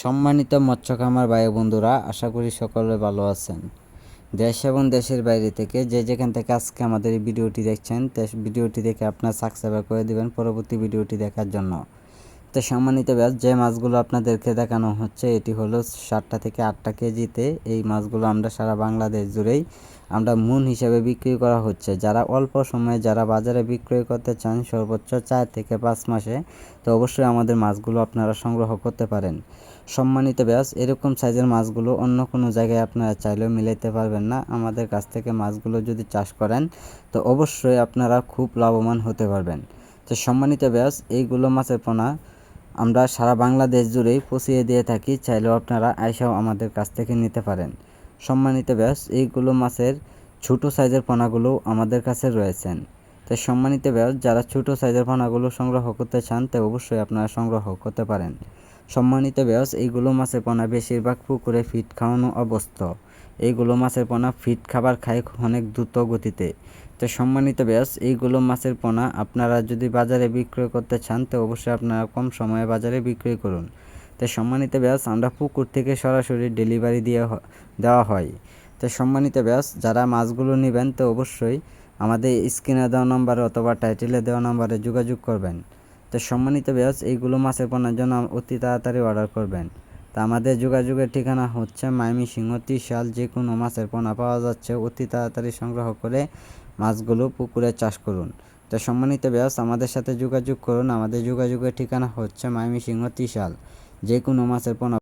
সম্মানিত মৎস্য খামার ভাই বন্ধুরা আশা করি সকলে ভালো আছেন। দেশ এবং দেশের বাইরে থেকে যে যেখান থেকে আজকে আমাদের এই ভিডিওটি দেখছেন ভিডিওটি দেখে আপনার সাবস্ক্রাইব করে দেবেন পরবর্তী ভিডিওটি দেখার জন্য। তো সম্মানিত ব্যাস যে মাছগুলো আপনাদেরকে দেখানো হচ্ছে, এটি হলো সাতটা থেকে আটটা কেজিতে। এই মাছগুলো আমরা সারা বাংলাদেশ জুড়েই আমরা মুন হিসেবে বিক্রি করা হচ্ছে। যারা অল্প সময়ে যারা বাজারে বিক্রয় করতে চান, সর্বোচ্চ চার থেকে পাঁচ মাসে, তো অবশ্যই আমাদের মাছগুলো আপনারা সংগ্রহ করতে পারেন। সম্মানিত ব্যাস এরকম সাইজের মাছগুলো অন্য কোনো জায়গায় আপনারা চাইলেও মিলাইতে পারবেন না। আমাদের কাছ থেকে মাছগুলো যদি চাষ করেন, তো অবশ্যই আপনারা খুব লাভবান হতে পারবেন। তো সম্মানিত ব্যাস এইগুলো মাছের পোনা আমরা সারা বাংলাদেশ জুড়েই পৌঁছিয়ে দিয়ে থাকি, চাইলেও আপনারা আইসাও আমাদের কাছ থেকে নিতে পারেন। সম্মানিত ব্যাস, এইগুলো মাছের ছোটো সাইজের পোনাগুলো আমাদের কাছে রয়েছেন। তাই সম্মানিত ব্যাস, যারা ছোটো সাইজের পোনাগুলো সংগ্রহ করতে চান, তো অবশ্যই আপনারা সংগ্রহ করতে পারেন। সম্মানিত ব্যাস, এইগুলো মাছের পোনা বেশিরভাগ পুকুরে ফিট খাওয়ানো অবস্থ। এইগুলো মাছের পোনা ফিট খাবার খায় অনেক দ্রুত গতিতে। তো সম্মানিত ব্যাস এইগুলো মাছের পোনা আপনারা যদি বাজারে বিক্রয় করতে চান, তো অবশ্যই আপনারা কম সময়ে বাজারে বিক্রয় করুন। তো সম্মানিত ব্যাস আমরা পুকুর থেকে সরাসরি ডেলিভারি দিয়ে দেওয়া হয়। তো সম্মানিত ব্যাস যারা মাছগুলো নেবেন, তো অবশ্যই আমাদের স্ক্রিনে দেওয়া নম্বরে অথবা টাইটেলে দেওয়া নম্বরে যোগাযোগ করবেন। তো সম্মানিত ব্যাস এইগুলো মাছের পোনার জন্য অতি তাড়াতাড়ি অর্ডার করবেন। তা আমাদের যোগাযোগের ঠিকানা হচ্ছে মাইমি সিংহ ত্রিশাল, যে কোনো মাছের পোনা পাওয়া যাচ্ছে। অতি তাড়াতাড়ি সংগ্রহ করে মাছগুলো পুকুরে চাষ করুন। তো সম্মানিত ব্যাস আমাদের সাথে যোগাযোগ করুন। আমাদের যোগাযোগের ঠিকানা হচ্ছে মাইমি সিংহ ত্রিশাল, যে কোনো মাছের পোনা